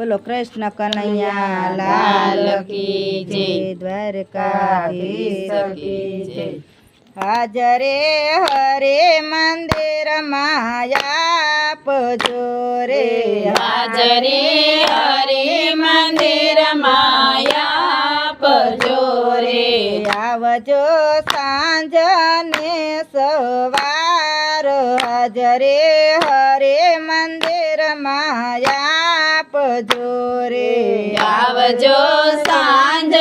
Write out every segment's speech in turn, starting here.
બોલો કૃષ્ણ કનૈયા લાલ કી જય. દ્વારકાધીશ. હાજરે હરે મંદિર માયા પજોરે હાજરે હરે મંદિર માયા પજોરે આવજો સાંજ ને સવાર હાજરે હરે મંદિર માયા પજોરે આવજો સાંજ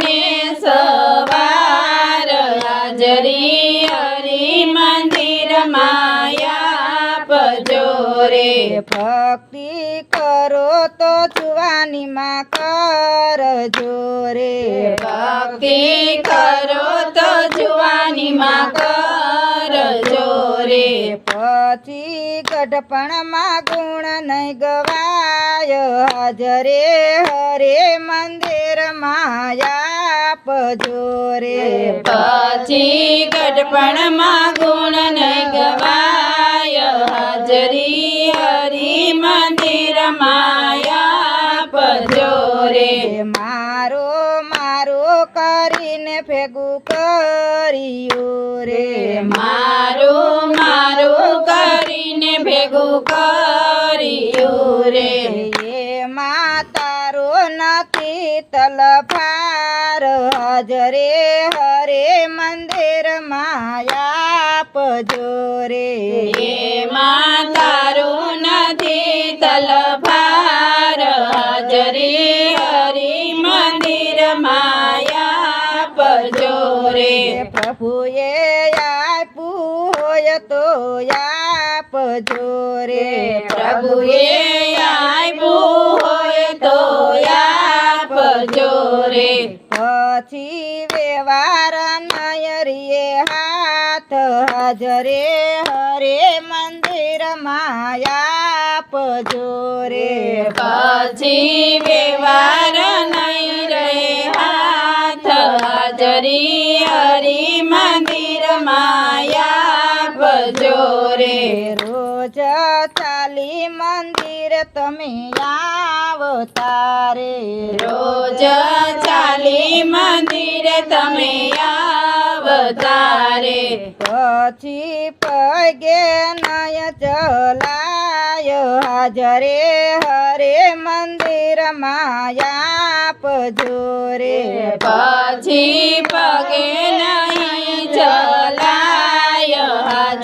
ને સવાર. હાજરી હરી મંદિર માયા પજોરે ભક્તિ કરો તો જુવાની માં કરજો રે. ભક્તિ કરો તો જુવાની માં કરજો રે. પછી ગઢપણમાં ગુણ નહીં ગવાય. હાજરે હરે મંદિર માયા જોરે પછી ગઢપણમાં ગુણ નહીં ગવાય. હાજરી હરી મંદિર માયા જોરે મારો મારો કરીને ભેગું કર્યું રે. મારો ભેગું કર્યું રે. એ માતારો નથી તલફાર હજરે હરે મંદિર માયા પજોરે એમાં માતારો નથી તલફાર હજરે હરે મંદિર માયા પજોરે પ્રભુએ આપ્યું હોય તો આપજો રે પ્રભુએ આપ્યું હોય તો આપજો રે પછી વ્યવહાર નયરીએ હાથ હાજરે હરે મંદિર માયા પજોરે પછી વ્યવહાર રહે હાથ હાજરી હરી મંદિર માયા પજોરે રોજ ચાલી મંદિર તમે આવતારે. રોજ ચાલી મંદિર તમે આવતારે. પછી પગે નય ચલાય. હાજરે હરે મંદિર માયા પજોરે પછી પગે નય ચલાય.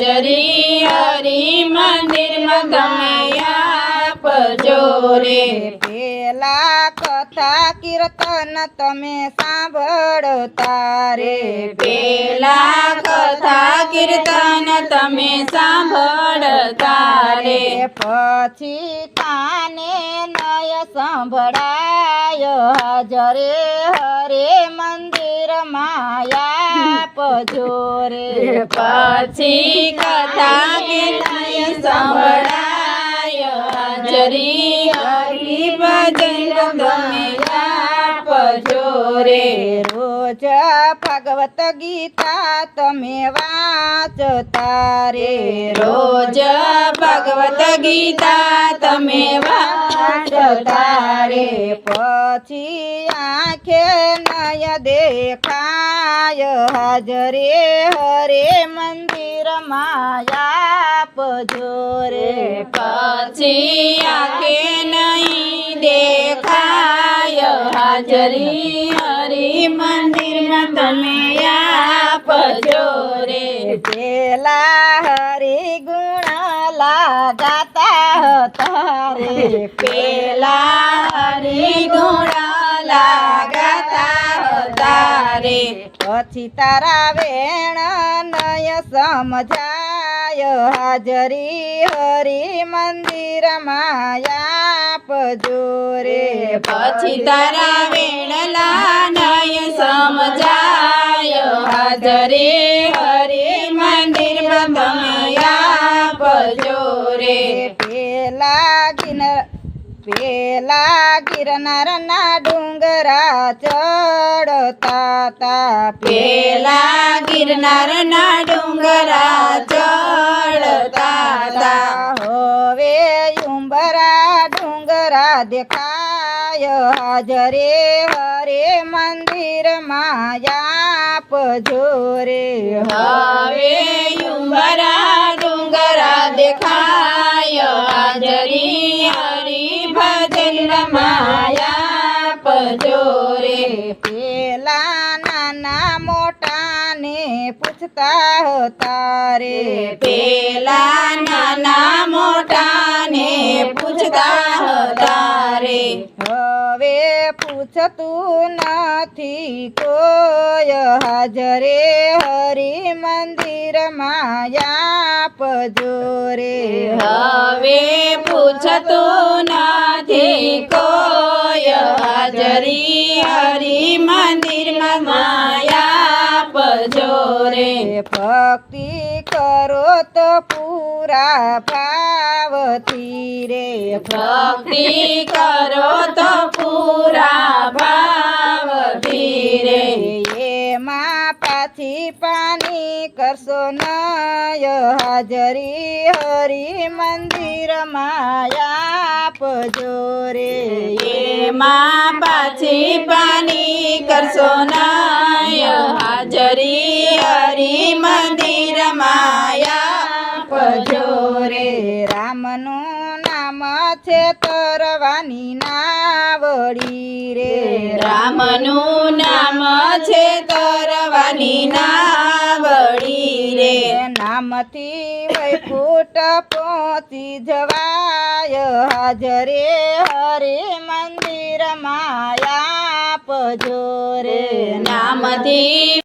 હાજરી હરી મંદિરમાં તમે આપજો રે. પેલા કથા કીર્તન તમે સાંભળતા રે. પેલા કથા કીર્તન તમે સાંભળતા રે. પછી કાને નય સંભળાય. હાજરે હરે મંદિર માયા પજોરે પછી કથા કીર્તન સંભળાય? હાજરી હરી ભજન તમે આપજો રે રોજ ભગવત ગીતા તમે વાંચતા રે. રોજ ભગવત ગીતા તમે વાંચતા રે. પછી આંખે નય દેખાય હાજરે હરે મંદિર માયા પજોરે પછી આખે નહીં દેખાય. હાજરી હરી મંદિરમાં તમે આપજો રે. પેલા હરી ગુણ લાગાતા હતા રે. પેલા હરી ગુણ રે પછી તારા વેણ નય સમજાય હાજરી હરી મંદિર માયા પજોરે પછી તારા વેણલા નય સમજાય હાજરી હરી મંદિર તમે આપજો રે પેલા ગિન પેલા ગિરનારના ડુંગરા ચડતા તા. પેલા ગિરનારના ડુંગરા ચડતા તા. હવે ઉંબરા ડુંગરા દેખાય. હાજરે હરે મંદિર માયા પજોરે હવે ઉંબરા ડુંગરા દેખાય. હાજરી પેલા નાના મોટાને પૂછતા હતા રે. પેલા નાના મોટાને પૂછતા હતા રે. હવે પૂછતું નથી કોઈ હાજરે હરિ મંદિર માયા પજોરે હવે પૂછતું નથી કોઈ હાજરી પજોરે ભક્તિ કરો તો પૂરા ભાવતી રે ભક્તિ કરો તો પૂરા ભાવતી રે. નય હાજરી હરિ મંદિર માયા પજોરે એમાં પાછી પાણી કરશો નાય હાજરી હરી મંદિર માયા પજોરે રામનું નામ છે તરવાની નાવડી રે. રામનું નામ છે તરવાની નાવડી રે નામથી વૈકુટ પહોંચી જવાય. હાજરે હરે મંદિર માયા પજોરે નામથી